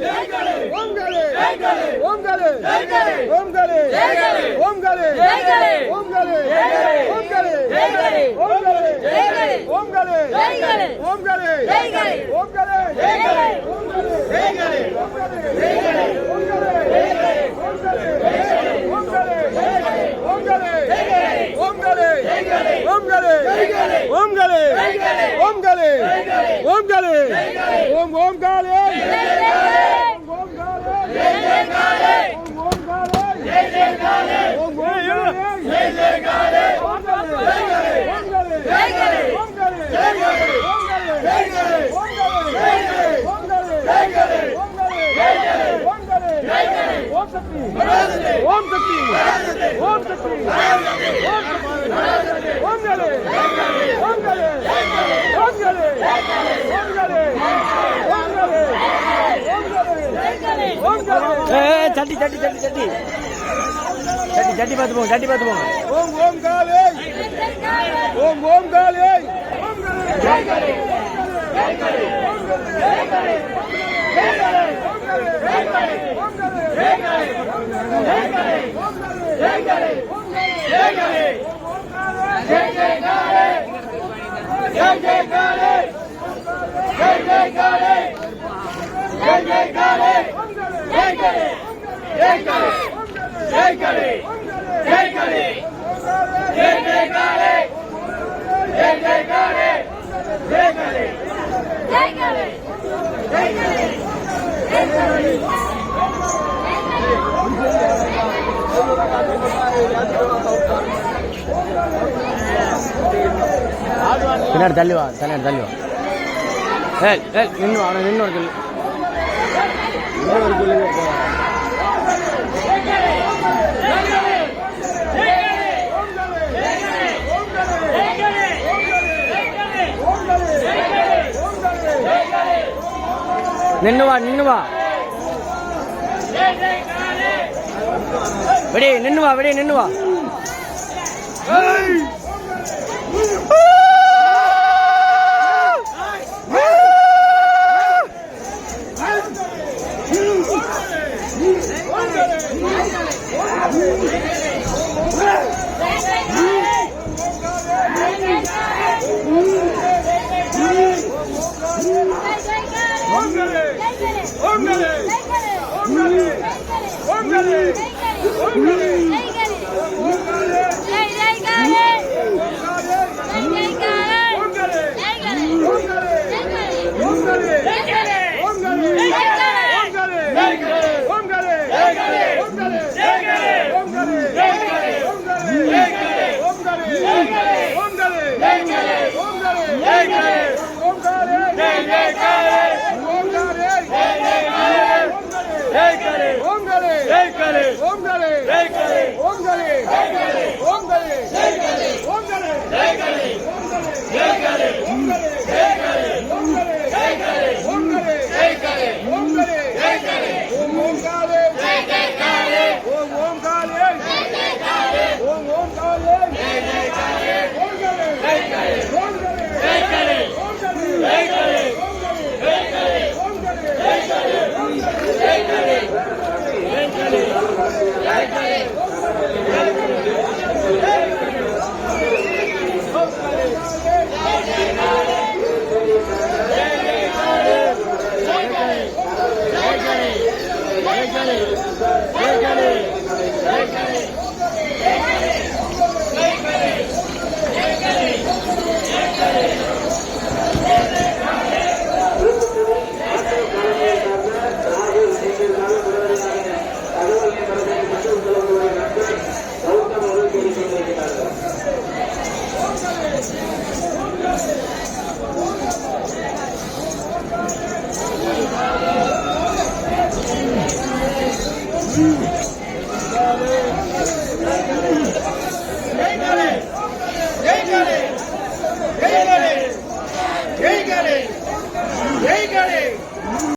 ஓம் காலே ஓம் காலே ஓம் ஓம் காலே ஜட்டி ஜட்டி ஜட்டி ஜட்டி ஜட்டி ஜட்டி பார்த்து போங்க ஜட்டி பார்த்து போங்க ஓம் ஓம் காலே ஓம் ஓம் காலே ஜெய் காலே ஜெய் காலே ஜெய் காலே ஜெய் காலே ஜெய் காலே ஜெய் காலே ஜெய் காலே ஜெய் காலே ஜெய் காலே ஜெய் ஜெய் காலே ஜெய் ஜெய் காலே ஜெய் ஜெய் காலே பின்னாடி தள்ளி வா பின்னாடி தள்ளி வா. ஏய் ஏய் நின்று அவனை நின்று ஒரு சொல்லு. நின்னுவா நின்னுவா விடே நின்னுவா விடே நின்னுவா Hey, Kare! Om Kare! Hey, Kare! Om Kare! は这里。